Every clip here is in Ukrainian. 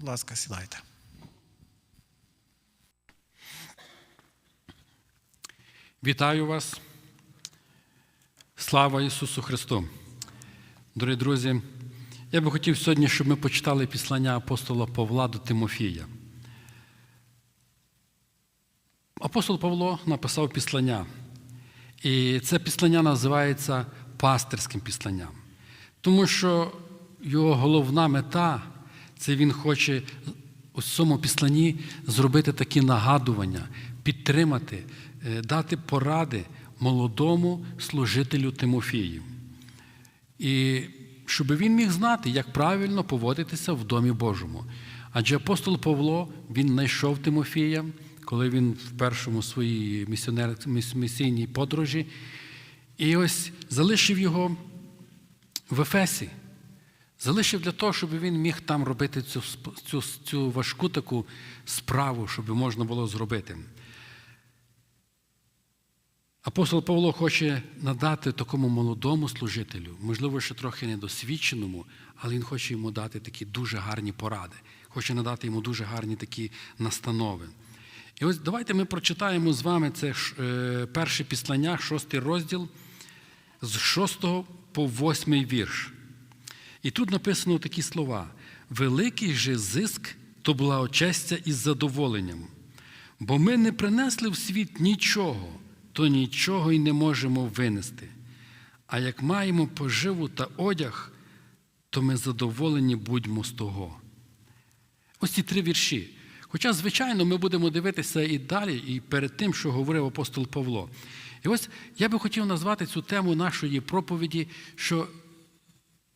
Будь ласка, сідайте. Вітаю вас. Слава Ісусу Христу. Дорогі друзі, я би хотів сьогодні, щоб ми почитали післання апостола Павла до Тимофія. Апостол Павло написав післання. І це післання називається пастирським післанням. Тому що його головна мета це він хоче у цьому післанні зробити такі нагадування, підтримати, е, дати поради молодому служителю Тимофію. І щоб він міг знати, як правильно поводитися в Домі Божому. Адже апостол Павло він знайшов Тимофія, коли він в першому своїй місійній подорожі, і ось залишив його в Ефесі. Залишив для того, щоб він міг там робити цю, цю, цю важку таку справу, щоб можна було зробити. Апостол Павло хоче надати такому молодому служителю, можливо, ще трохи недосвідченому, але він хоче йому дати такі дуже гарні поради, хоче надати йому дуже гарні такі настанови. І ось давайте ми прочитаємо з вами це е, перше післання, шостий розділ, з 6 по 8 вірш. І тут написано такі слова: великий же зиск то була благочестя із задоволенням. Бо ми не принесли в світ нічого, то нічого й не можемо винести. А як маємо поживу та одяг, то ми задоволені будьмо з того. Ось ці три вірші. Хоча, звичайно, ми будемо дивитися і далі, і перед тим, що говорив апостол Павло. І ось я би хотів назвати цю тему нашої проповіді, що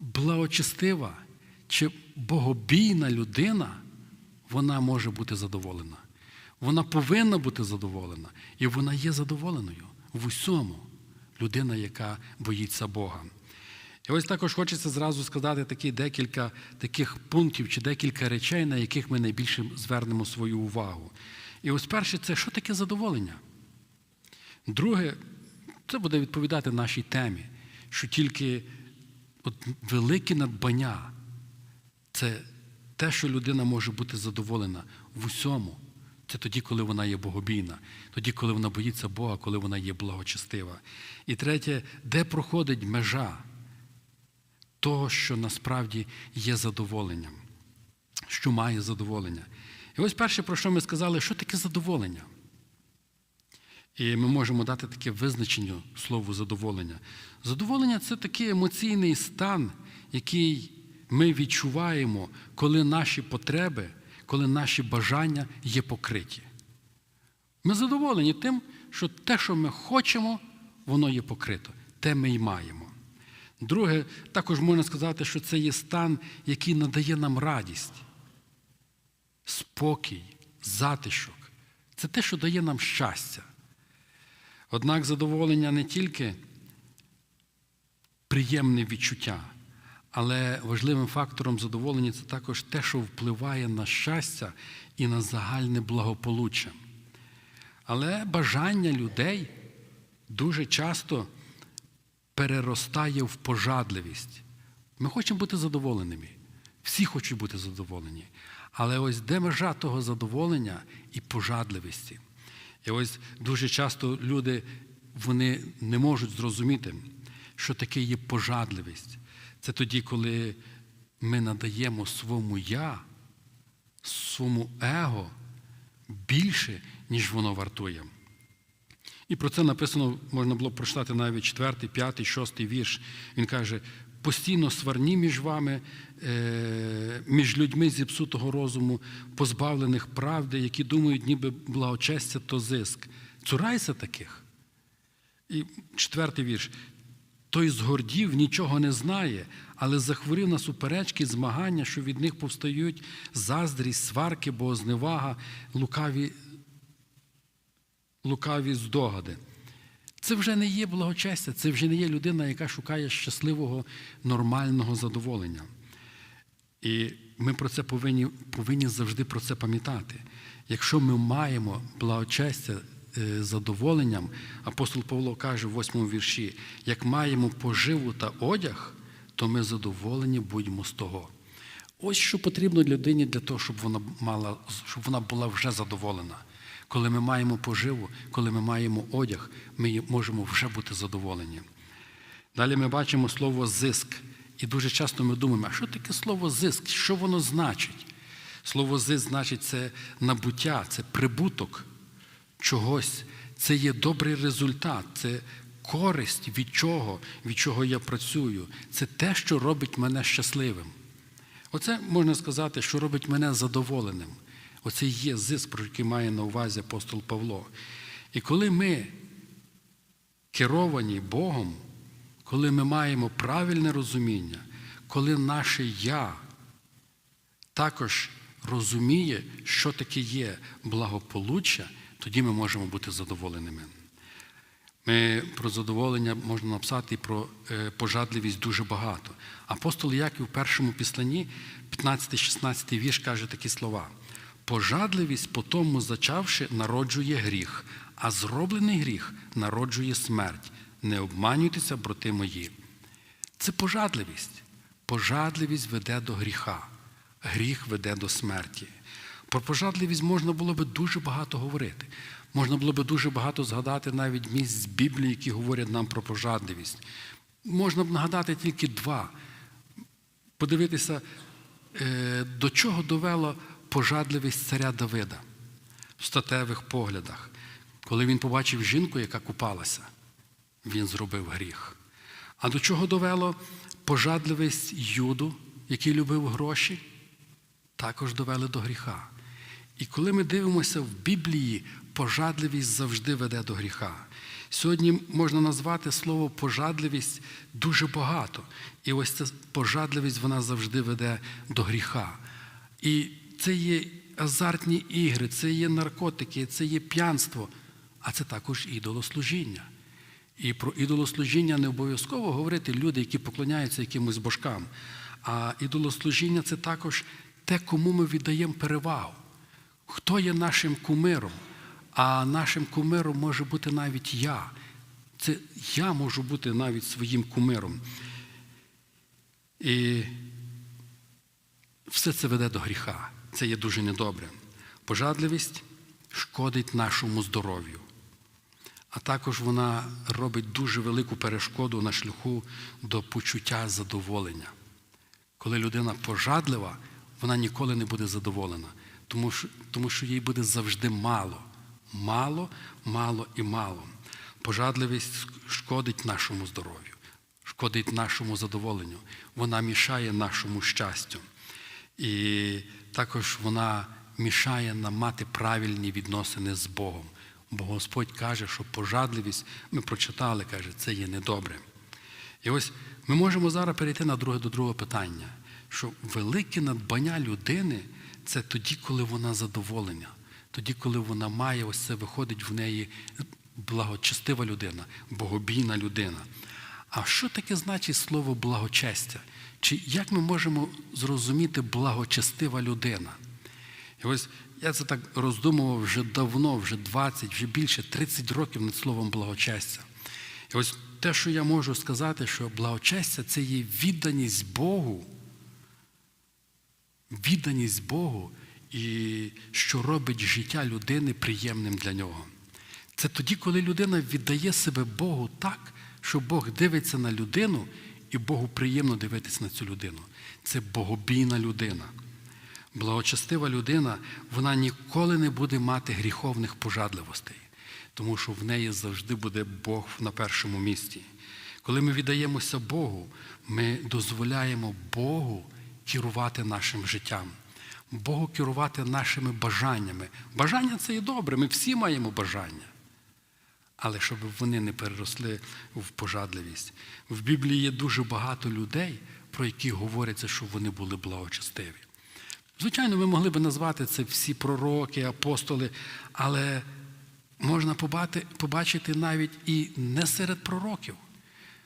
благочестива чи богобійна людина, вона може бути задоволена. Вона повинна бути задоволена. І вона є задоволеною в усьому. Людина, яка боїться Бога. І ось також хочеться зразу сказати такі декілька таких пунктів чи декілька речей, на яких ми найбільше звернемо свою увагу. І ось перше, це що таке задоволення? Друге, це буде відповідати нашій темі, що тільки от велике надбання це те, що людина може бути задоволена в усьому. Це тоді, коли вона є богобійна, тоді, коли вона боїться Бога, коли вона є благочестива. І третє, де проходить межа того, що насправді є задоволенням, що має задоволення. І ось перше, про що ми сказали, що таке задоволення? І ми можемо дати таке визначення слову задоволення. Задоволення це такий емоційний стан, який ми відчуваємо, коли наші потреби, коли наші бажання є покриті. Ми задоволені тим, що те, що ми хочемо, воно є покрито, те ми й маємо. Друге, також можна сказати, що це є стан, який надає нам радість, спокій, затишок. Це те, що дає нам щастя. Однак задоволення не тільки приємне відчуття, але важливим фактором задоволення це також те, що впливає на щастя і на загальне благополуччя. Але бажання людей дуже часто переростає в пожадливість. Ми хочемо бути задоволеними. Всі хочуть бути задоволені. Але ось де межа того задоволення і пожадливості. І ось дуже часто люди вони не можуть зрозуміти, що таке є пожадливість. Це тоді, коли ми надаємо своєму я, своєму его більше, ніж воно вартує. І про це написано, можна було прочитати навіть 4, 5, 6 вірш. Він каже: постійно сварні між вами, е, між людьми зіпсутого розуму, позбавлених правди, які думають, ніби благочестя то зиск. Цурайся таких. І четвертий вірш. Той згордів нічого не знає, але захворів на суперечки, змагання, що від них повстають заздрість, сварки, богозневага, лукаві лукаві здогади. Це вже не є благочестя, це вже не є людина, яка шукає щасливого, нормального задоволення. І ми про це повинні, повинні завжди про це пам'ятати. Якщо ми маємо благочестя е, задоволенням, апостол Павло каже в восьмому вірші: як маємо поживу та одяг, то ми задоволені будьмо з того. Ось що потрібно людині для того, щоб вона мала, щоб вона була вже задоволена. Коли ми маємо поживу, коли ми маємо одяг, ми можемо вже бути задоволені. Далі ми бачимо слово зиск. І дуже часто ми думаємо, а що таке слово зиск? Що воно значить? Слово зиск значить це набуття, це прибуток чогось, це є добрий результат, це користь від чого, від чого я працюю. Це те, що робить мене щасливим. Оце можна сказати, що робить мене задоволеним. Оце є зиск, про який має на увазі апостол Павло. І коли ми керовані Богом, коли ми маємо правильне розуміння, коли наше Я також розуміє, що таке є благополуччя, тоді ми можемо бути задоволеними. Ми про задоволення можна написати і про е, пожадливість дуже багато. Апостол Яків в першому післанні, 15-16 вірш, каже такі слова: пожадливість по тому зачавши, народжує гріх, а зроблений гріх народжує смерть. Не обманюйтеся, брати мої. Це пожадливість. Пожадливість веде до гріха, гріх веде до смерті. Про пожадливість можна було би дуже багато говорити. Можна було би дуже багато згадати навіть місць з Біблії, які говорять нам про пожадливість. Можна б нагадати тільки два. Подивитися, е, до чого довела пожадливість царя Давида в статевих поглядах. Коли він побачив жінку, яка купалася, він зробив гріх. А до чого довело пожадливість Юду, який любив гроші, також довели до гріха. І коли ми дивимося в Біблії, пожадливість завжди веде до гріха. Сьогодні можна назвати слово пожадливість дуже багато. І ось ця пожадливість вона завжди веде до гріха. І це є азартні ігри, це є наркотики, це є п'янство, а це також ідолослужіння. І про ідолослужіння не обов'язково говорити люди, які поклоняються якимось божкам. А ідолослужіння це також те, кому ми віддаємо перевагу. Хто є нашим кумиром? А нашим кумиром може бути навіть я. Це я можу бути навіть своїм кумиром. І все це веде до гріха. Це є дуже недобре. Пожадливість шкодить нашому здоров'ю. А також вона робить дуже велику перешкоду на шляху до почуття задоволення. Коли людина пожадлива, вона ніколи не буде задоволена, тому що, тому що їй буде завжди мало. Мало, мало і мало. Пожадливість шкодить нашому здоров'ю, шкодить нашому задоволенню, вона мішає нашому щастю. І також вона мішає нам мати правильні відносини з Богом. Бо Господь каже, що пожадливість, ми прочитали, каже, це є недобре. І ось ми можемо зараз перейти на друге до другого питання, що велике надбання людини це тоді, коли вона задоволена, тоді, коли вона має, ось це виходить в неї благочестива людина, богобійна людина. А що таке значить слово благочестя? Чи як ми можемо зрозуміти благочестива людина? І ось я це так роздумував вже давно, вже 20, вже більше 30 років над словом благочестя. І ось те, що я можу сказати, що благочестя це є відданість Богу, відданість Богу, і що робить життя людини приємним для нього. Це тоді, коли людина віддає себе Богу так, що Бог дивиться на людину, і Богу приємно дивитися на цю людину. Це богобійна людина. Благочестива людина, вона ніколи не буде мати гріховних пожадливостей, тому що в неї завжди буде Бог на першому місці. Коли ми віддаємося Богу, ми дозволяємо Богу керувати нашим життям, Богу керувати нашими бажаннями. Бажання це і добре, ми всі маємо бажання. Але щоб вони не переросли в пожадливість. В Біблії є дуже багато людей, про які говориться, що вони були благочестиві. Звичайно, ми могли б назвати це всі пророки, апостоли, але можна побачити навіть і не серед пророків.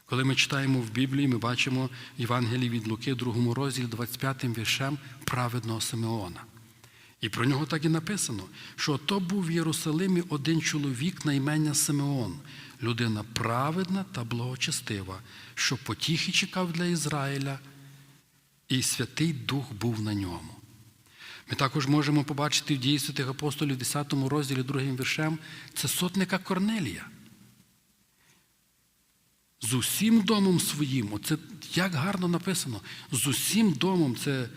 Коли ми читаємо в Біблії, ми бачимо Євангелії від Луки, 2 розділі, 25 віршем праведного Симеона. І про нього так і написано, що то був в Єрусалимі один чоловік на імення Симеон, людина праведна та благочестива, що потіхи чекав для Ізраїля і Святий Дух був на ньому. Ми також можемо побачити в дії святих апостолів, 10 розділі, другим віршем, це сотника Корнелія. З усім домом своїм, оце як гарно написано, з усім домом це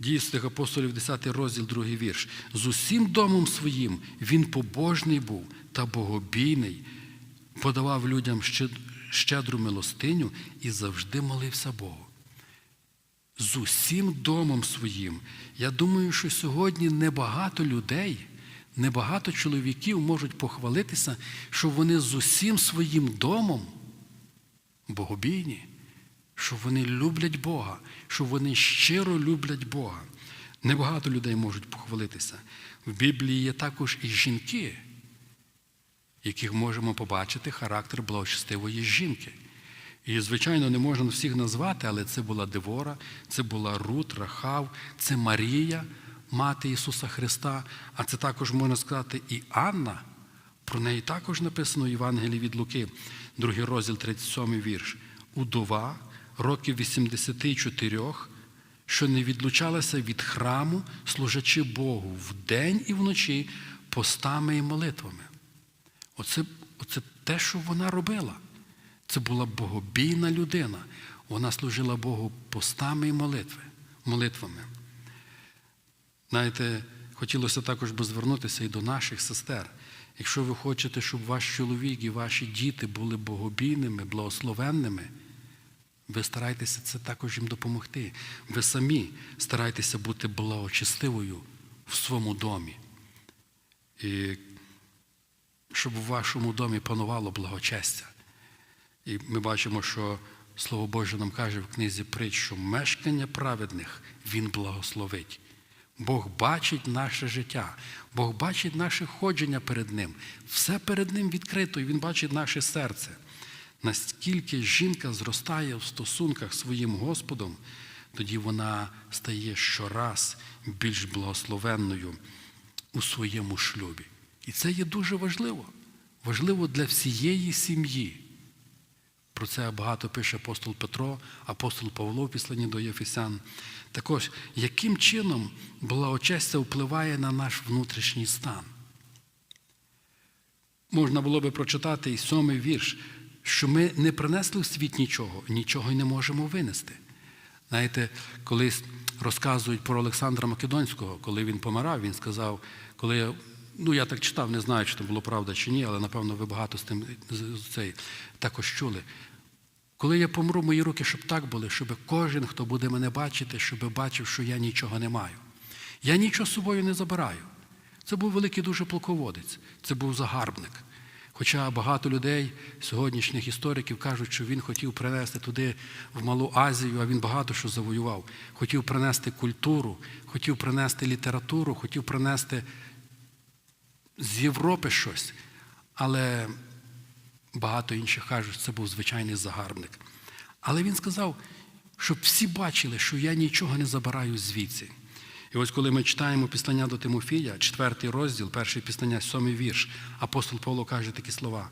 дії святих апостолів, 10 розділ, другий вірш. З усім домом своїм він побожний був та богобійний, подавав людям щедру милостиню і завжди молився Богу з усім домом своїм. Я думаю, що сьогодні небагато людей, небагато чоловіків можуть похвалитися, що вони з усім своїм домом богобійні, що вони люблять Бога, що вони щиро люблять Бога. Небагато людей можуть похвалитися. В Біблії є також і жінки, яких можемо побачити характер благочестивої жінки. І, звичайно, не можна всіх назвати, але це була Девора, це була Рут, Рахав, це Марія, мати Ісуса Христа, а це також можна сказати і Анна. Про неї також написано в Євангелії від Луки, другий розділ, 37 вірш. Удова років 84, що не відлучалася від храму, служачи Богу вдень і вночі постами і молитвами. Оце, Оце те, що вона робила. Це була богобійна людина. Вона служила Богу постами і молитви, молитвами. Знаєте, хотілося також би звернутися і до наших сестер. Якщо ви хочете, щоб ваш чоловік і ваші діти були богобійними, благословенними, ви старайтеся це також їм допомогти. Ви самі старайтеся бути благочестивою в своєму домі. І щоб у вашому домі панувало благочестя. І ми бачимо, що Слово Боже нам каже в книзі притч, що мешкання праведних Він благословить. Бог бачить наше життя, Бог бачить наше ходження перед Ним. Все перед Ним відкрито, і Він бачить наше серце. Наскільки жінка зростає в стосунках з своїм Господом, тоді вона стає щораз більш благословенною у своєму шлюбі. І це є дуже важливо. Важливо для всієї сім'ї. Про це багато пише апостол Петро, апостол Павло в післанні до Єфесян. Також, яким чином благочестя впливає на наш внутрішній стан? Можна було би прочитати і сьомий вірш, що ми не принесли в світ нічого, нічого й не можемо винести. Знаєте, колись розказують про Олександра Македонського, коли він помирав, він сказав, коли я Ну, я так читав, не знаю, чи це було правда чи ні, але напевно ви багато з тим з цей, також чули. Коли я помру, мої руки, щоб так були, щоб кожен, хто буде мене бачити, щоб бачив, що я нічого не маю. Я нічого з собою не забираю. Це був великий дуже полководець, це був загарбник. Хоча багато людей, сьогоднішніх істориків, кажуть, що він хотів принести туди в Малу Азію, а він багато що завоював. Хотів принести культуру, хотів принести літературу, хотів принести з Європи щось, але багато інших кажуть, що це був звичайний загарбник. Але він сказав, щоб всі бачили, що я нічого не забираю звідси. І ось коли ми читаємо післання до Тимофія, четвертий розділ, перший післання, сьомий вірш, апостол Павло каже такі слова: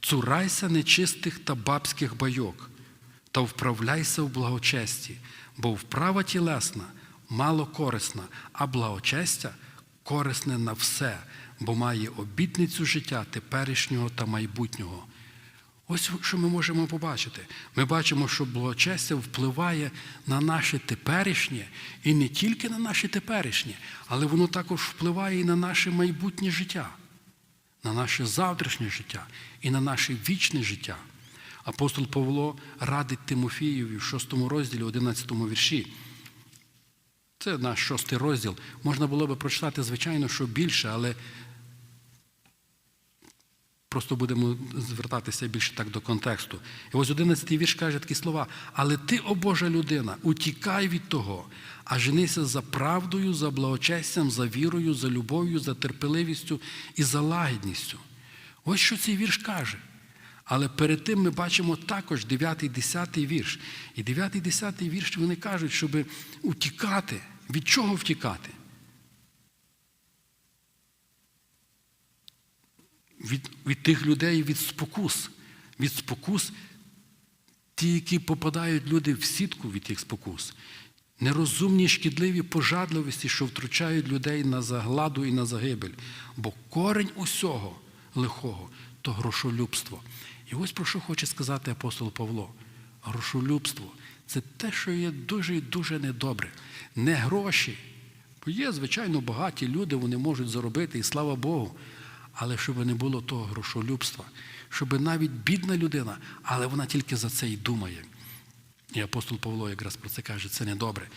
цурайся нечистих та бабських байок, та вправляйся в благочесті, бо вправа тілесна мало корисна, а благочестя корисне на все, бо має обітницю життя теперішнього та майбутнього. Ось що ми можемо побачити. Ми бачимо, що благочестя впливає на наше теперішнє і не тільки на наше теперішнє, але воно також впливає і на наше майбутнє життя, на наше завтрашнє життя і на наше вічне життя. Апостол Павло радить Тимофієві в 6 розділі, 11 вірші. Це наш шостий розділ. Можна було би прочитати, звичайно, що більше, але просто будемо звертатися більше так до контексту. І ось 11 вірш каже такі слова: Але ти, о Божа людина, утікай від того, а женися за правдою, за благочестям, за вірою, за любов'ю, за терпеливістю і за лагідністю. Ось що цей вірш каже. Але перед тим ми бачимо також 9 10 вірш. І 9 10 вірш вони кажуть, щоб утікати. Від чого втікати? Від від тих людей від спокус, від спокус ті, які попадають люди в сітку від тих спокус, нерозумні, шкідливі пожадливості, що втручають людей на загладу і на загибель. Бо корень усього лихого то грошолюбство. І ось про що хоче сказати апостол Павло. Грошолюбство це те, що є дуже і дуже недобре. Не гроші. Є, звичайно, багаті люди, вони можуть заробити, і слава Богу. Але щоб не було того грошолюбства, щоб навіть бідна людина, але вона тільки за це й думає. І апостол Павло якраз про це каже, це недобре.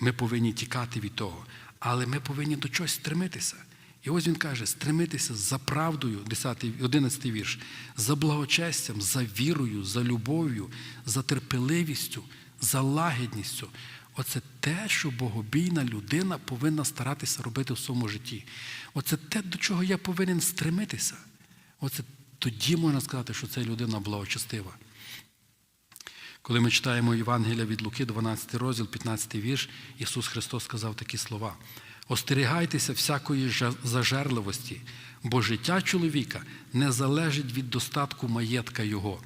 Ми повинні тікати від того, але ми повинні до чогось стремитися. І ось він каже: стремитися за правдою, 10, 11 вірш, за благочестям, за вірою, за любов'ю, за терпеливістю, за лагідністю. Оце те, що богобійна людина повинна старатися робити в своєму житті. Оце те, до чого я повинен стремитися. Оце тоді можна сказати, що це людина благочестива. Коли ми читаємо Євангелія від Луки, 12 розділ, 15 вірш, Ісус Христос сказав такі слова: Остерігайтеся всякої зажерливості, бо життя чоловіка не залежить від достатку маєтка Його.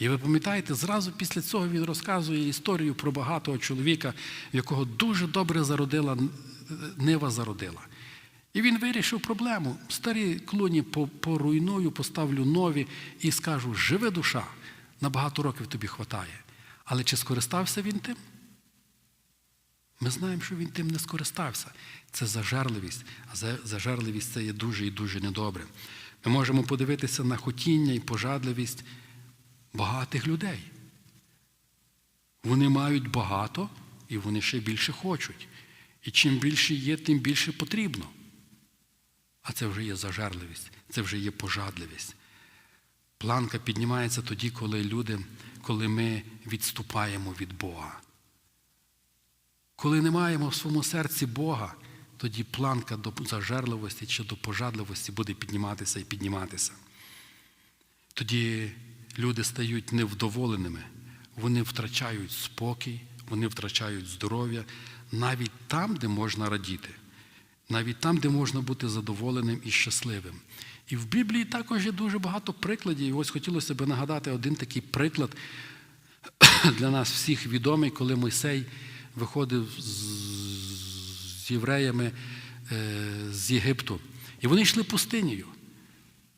І ви пам'ятаєте, зразу після цього він розказує історію про багатого чоловіка, якого дуже добре зародила нива зародила. І він вирішив проблему. Старі клуні по- поруйную, поставлю нові і скажу: живи душа, на багато років тобі хватає. Але чи скористався він тим? Ми знаємо, що він тим не скористався. Це зажерливість. А за- зажерливість це є дуже і дуже недобре. Ми можемо подивитися на хотіння і пожадливість багатих людей. Вони мають багато і вони ще більше хочуть. І чим більше є, тим більше потрібно. А це вже є зажерливість, це вже є пожадливість. Планка піднімається тоді, коли люди, коли ми відступаємо від Бога. Коли не маємо в своєму серці Бога, тоді планка до зажерливості чи до пожадливості буде підніматися і підніматися. Тоді люди стають невдоволеними, вони втрачають спокій, вони втрачають здоров'я навіть там, де можна радіти, навіть там, де можна бути задоволеним і щасливим. І в Біблії також є дуже багато прикладів. І ось хотілося б нагадати один такий приклад для нас всіх відомий, коли Мойсей виходив з, євреями е, з Єгипту. І вони йшли пустинею.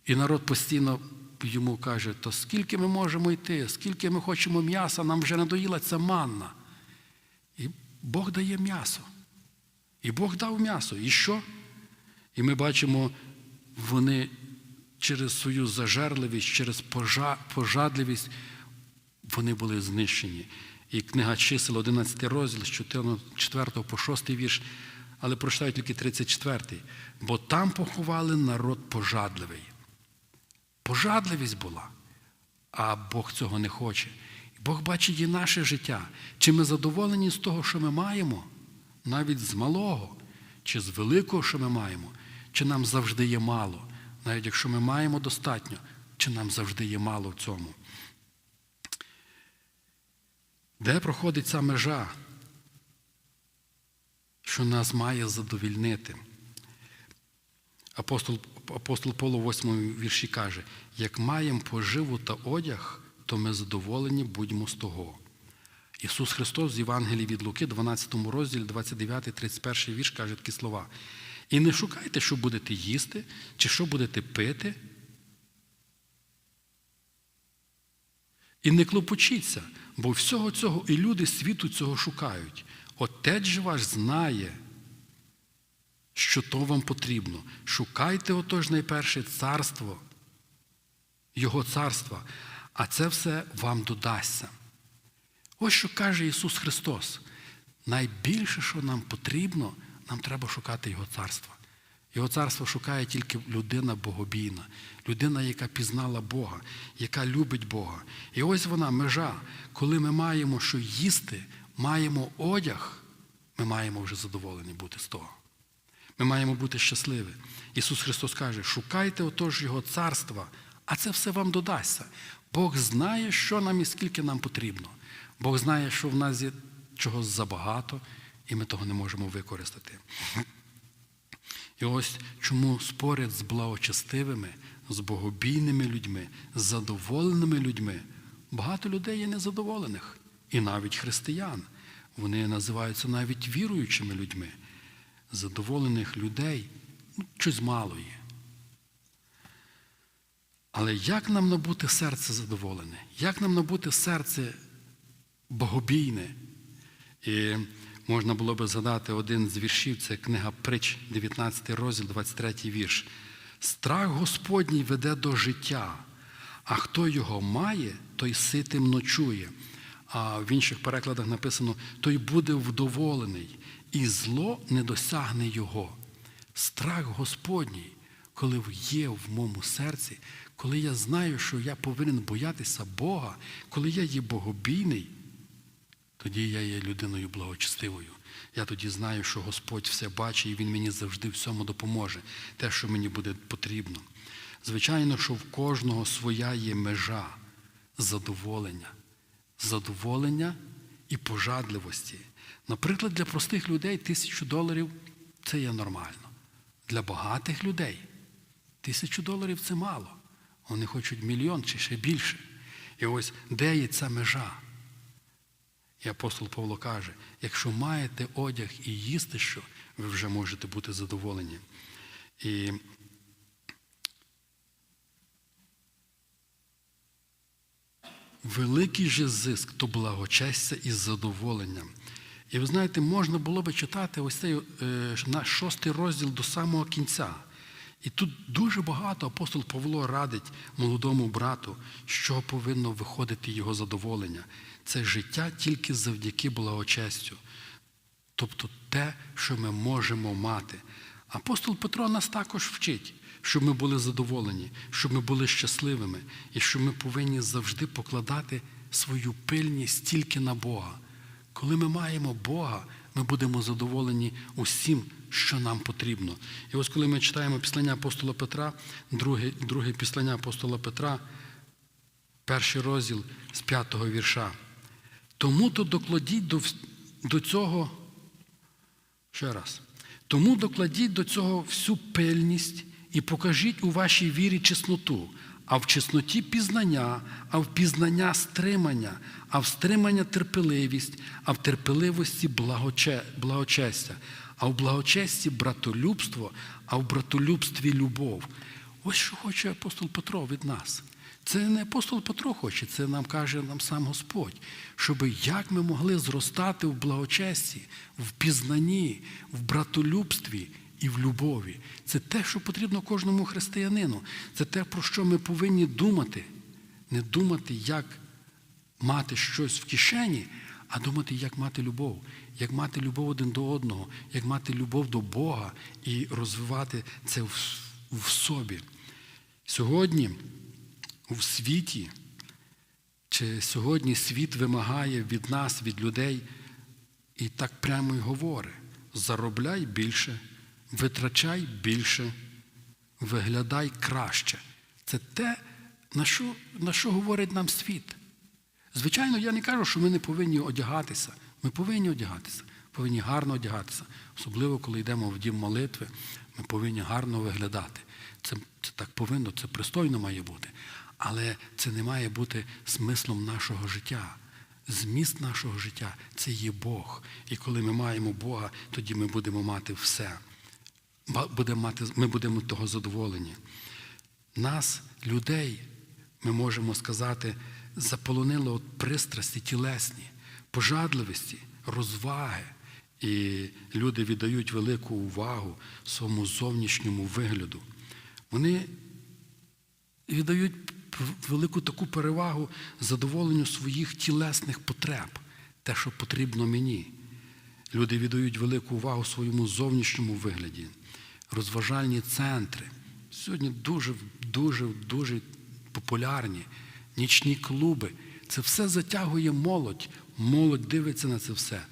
І народ постійно йому каже, то скільки ми можемо йти, скільки ми хочемо м'яса, нам вже надоїла ця манна. І Бог дає м'ясо. І Бог дав м'ясо. І що? І ми бачимо, вони через свою зажерливість, через пожа- пожадливість, вони були знищені. І книга чисел, 11 розділ, з 4 по 6 вірш, але прочитаю тільки 34. Бо там поховали народ пожадливий. Пожадливість була, а Бог цього не хоче. Бог бачить і наше життя. Чи ми задоволені з того, що ми маємо, навіть з малого, чи з великого, що ми маємо, чи нам завжди є мало, навіть якщо ми маємо достатньо, чи нам завжди є мало в цьому. Де проходить ця межа, що нас має задовільнити? Апостол, апостол Павло в 8 вірші каже: як маємо поживу та одяг, то ми задоволені будьмо з того. Ісус Христос з Євангелії від Луки, 12 розділі, 29, 31 вірш каже такі слова. І не шукайте, що будете їсти, чи що будете пити. І не клопочіться, бо всього цього і люди світу цього шукають. Отець же ваш знає, що то вам потрібно. Шукайте отож найперше царство, Його царства, а це все вам додасться. Ось що каже Ісус Христос. Найбільше, що нам потрібно, нам треба шукати Його царства. Його царство шукає тільки людина богобійна, людина, яка пізнала Бога, яка любить Бога. І ось вона межа, коли ми маємо що їсти, маємо одяг, ми маємо вже задоволені бути з того. Ми маємо бути щасливі. Ісус Христос каже: шукайте отож Його царства, а це все вам додасться. Бог знає, що нам і скільки нам потрібно. Бог знає, що в нас є чогось забагато, і ми того не можемо використати. І ось чому споряд з благочестивими, з богобійними людьми, з задоволеними людьми, Багато людей є незадоволених, і навіть християн. Вони називаються навіть віруючими людьми. Задоволених людей ну, щось мало є. Але як нам набути серце задоволене? Як нам набути серце богобійне? І можна було би згадати один з віршів, це книга Притч, 19 розділ, 23 вірш. Страх Господній веде до життя, а хто його має, той ситим ночує. А в інших перекладах написано: той буде вдоволений, і зло не досягне його. Страх Господній, коли є в моєму серці, коли я знаю, що я повинен боятися Бога, коли я є богобійний, тоді я є людиною благочестивою. Я тоді знаю, що Господь все бачить, і Він мені завжди всьому допоможе, те, що мені буде потрібно. Звичайно, що в кожного своя є межа задоволення, задоволення і пожадливості. Наприклад, для простих людей тисячу доларів це є нормально. Для багатих людей тисячу доларів це мало. Вони хочуть мільйон чи ще більше. І ось де є ця межа? І апостол Павло каже: якщо маєте одяг і їсти що, ви вже можете бути задоволені. І великий же зиск то благочестя із задоволенням. І ви знаєте, можна було би читати ось цей е, наш шостий розділ до самого кінця. І тут дуже багато апостол Павло радить молодому брату, що повинно виходити його задоволення. Це життя тільки завдяки благочестю. Тобто те, що ми можемо мати. Апостол Петро нас також вчить, щоб ми були задоволені, щоб ми були щасливими, і що ми повинні завжди покладати свою пильність тільки на Бога. Коли ми маємо Бога, ми будемо задоволені усім, що нам потрібно. І ось коли ми читаємо післання апостола Петра, друге, друге післання апостола Петра, перший розділ з п'ятого вірша. Тому то докладіть до, до цього, ще раз, тому докладіть до цього всю пильність і покажіть у вашій вірі чесноту, а в чесноті пізнання, а в пізнання стримання, а в стримання терпеливість, а в терпеливості благоче, благочестя, а в благочесті братолюбство, а в братолюбстві любов. Ось що хоче апостол Петро від нас. Це не апостол Петро хоче, це нам каже нам сам Господь, щоб як ми могли зростати в благочесті, в пізнанні, в братолюбстві і в любові. Це те, що потрібно кожному християнину. Це те, про що ми повинні думати. Не думати, як мати щось в кишені, а думати, як мати любов, як мати любов один до одного, як мати любов до Бога і розвивати це в, собі. Сьогодні в світі, чи сьогодні світ вимагає від нас, від людей, і так прямо й говорить: заробляй більше, витрачай більше, виглядай краще. Це те, на що, на що говорить нам світ. Звичайно, я не кажу, що ми не повинні одягатися. Ми повинні одягатися, повинні гарно одягатися. Особливо, коли йдемо в дім молитви, ми повинні гарно виглядати. Це, це так повинно, це пристойно має бути. Але це не має бути смислом нашого життя. Зміст нашого життя це є Бог. І коли ми маємо Бога, тоді ми будемо мати все. Будемо мати, Ми будемо того задоволені. Нас, людей, ми можемо сказати, заполонило от пристрасті тілесні, пожадливості, розваги. І люди віддають велику увагу своєму зовнішньому вигляду. Вони віддають велику таку перевагу задоволенню своїх тілесних потреб, те, що потрібно мені. Люди віддають велику увагу своєму зовнішньому вигляді, розважальні центри. Сьогодні дуже, дуже, дуже популярні нічні клуби. Це все затягує молодь. Молодь дивиться на це все.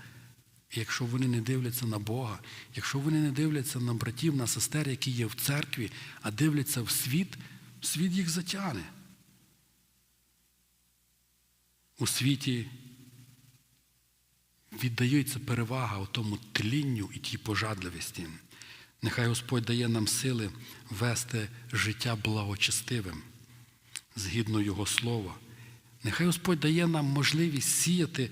І якщо вони не дивляться на Бога, якщо вони не дивляться на братів, на сестер, які є в церкві, а дивляться в світ, світ їх затягне. У світі віддається перевага у тому тлінню і тій пожадливості. Нехай Господь дає нам сили вести життя благочестивим, згідно Його слова, Нехай Господь дає нам можливість сіяти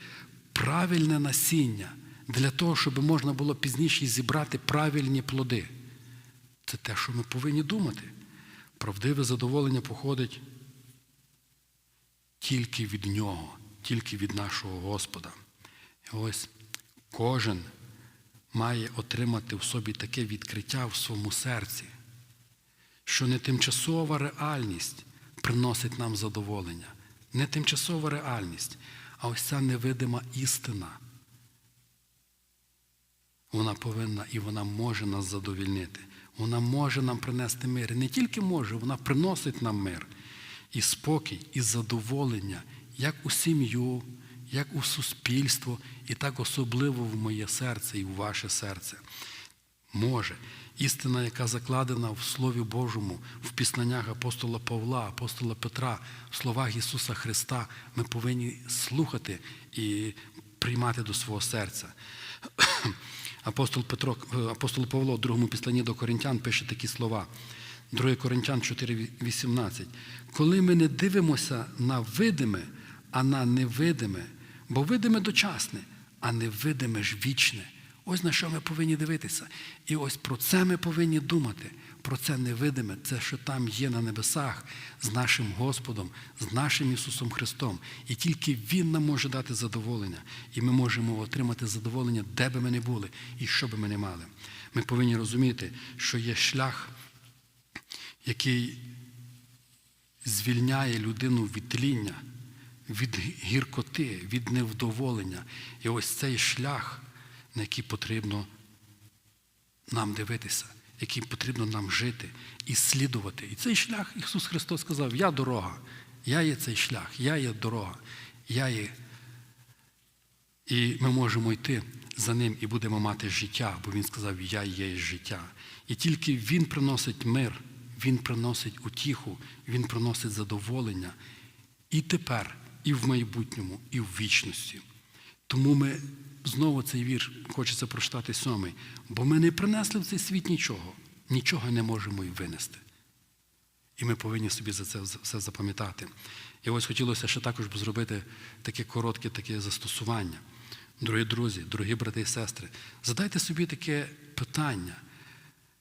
правильне насіння для того, щоб можна було пізніше зібрати правильні плоди. Це те, що ми повинні думати. Правдиве задоволення походить тільки від Нього, тільки від нашого Господа. І ось кожен має отримати в собі таке відкриття в своєму серці, що не тимчасова реальність приносить нам задоволення, не тимчасова реальність, а ось ця невидима істина. Вона повинна і вона може нас задовільнити. Вона може нам принести мир. І не тільки може, вона приносить нам мир і спокій, і задоволення, як у сім'ю, як у суспільство, і так особливо в моє серце і в ваше серце. Може. Істина, яка закладена в Слові Божому, в піснаннях апостола Павла, апостола Петра, в словах Ісуса Христа, ми повинні слухати і приймати до свого серця. Апостол Петро, апостол Павло в другому післанні до Коринтян пише такі слова. 2 Коринтян 4,18. Коли ми не дивимося на видиме, а на невидиме, бо видиме дочасне, а невидиме ж вічне. Ось на що ми повинні дивитися. І ось про це ми повинні думати. Про це невидиме, це, що там є на небесах з нашим Господом, з нашим Ісусом Христом. І тільки Він нам може дати задоволення. І ми можемо отримати задоволення, де би ми не були і що би ми не мали. Ми повинні розуміти, що є шлях, який звільняє людину від тління, від гіркоти, від невдоволення. І ось цей шлях, на який потрібно нам дивитися, який потрібно нам жити і слідувати. І цей шлях Ісус Христос сказав: Я дорога, я є цей шлях, я є дорога, я є. І ми можемо йти за ним і будемо мати життя, бо Він сказав, Я є життя. І тільки Він приносить мир, Він приносить утіху, Він приносить задоволення і тепер, і в майбутньому, і в вічності. Тому ми знову цей вірш хочеться прочитати сьомий, бо ми не принесли в цей світ нічого, нічого не можемо й винести. І ми повинні собі за це все запам'ятати. І ось хотілося ще також зробити таке коротке таке застосування. Дорогі друзі, дорогі брати і сестри, задайте собі таке питання,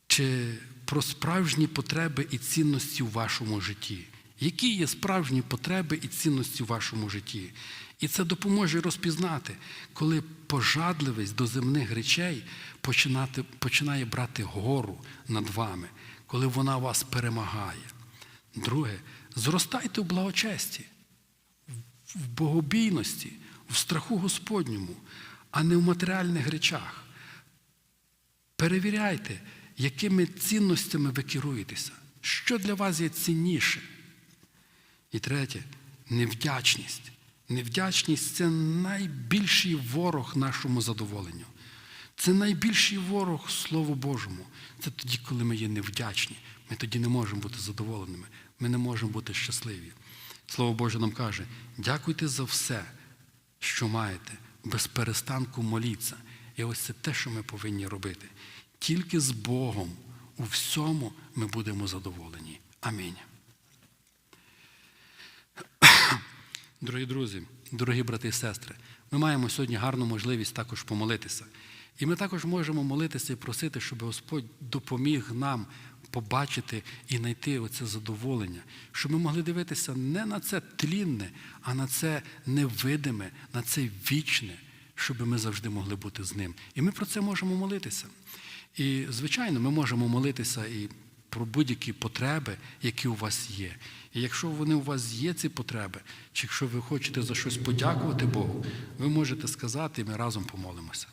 чи про справжні потреби і цінності в вашому житті. Які є справжні потреби і цінності в вашому житті? І це допоможе розпізнати, коли пожадливість до земних речей починати, починає брати гору над вами, коли вона вас перемагає. Друге, зростайте в благочесті, в богобійності, в страху Господньому, а не в матеріальних речах. Перевіряйте, якими цінностями ви керуєтеся, що для вас є цінніше. І третє невдячність. Невдячність це найбільший ворог нашому задоволенню. Це найбільший ворог Слову Божому. Це тоді, коли ми є невдячні. Ми тоді не можемо бути задоволеними, ми не можемо бути щасливі. Слово Боже нам каже: дякуйте за все, що маєте, без перестанку моліться. І ось це те, що ми повинні робити. Тільки з Богом у всьому ми будемо задоволені. Амінь. Дорогі друзі, дорогі брати і сестри, ми маємо сьогодні гарну можливість також помолитися. І ми також можемо молитися і просити, щоб Господь допоміг нам побачити і знайти оце задоволення, щоб ми могли дивитися не на це тлінне, а на це невидиме, на це вічне, щоб ми завжди могли бути з ним. І ми про це можемо молитися. І, звичайно, ми можемо молитися і про будь-які потреби, які у вас є. І якщо вони у вас є, ці потреби, чи якщо ви хочете за щось подякувати Богу, ви можете сказати, і ми разом помолимося.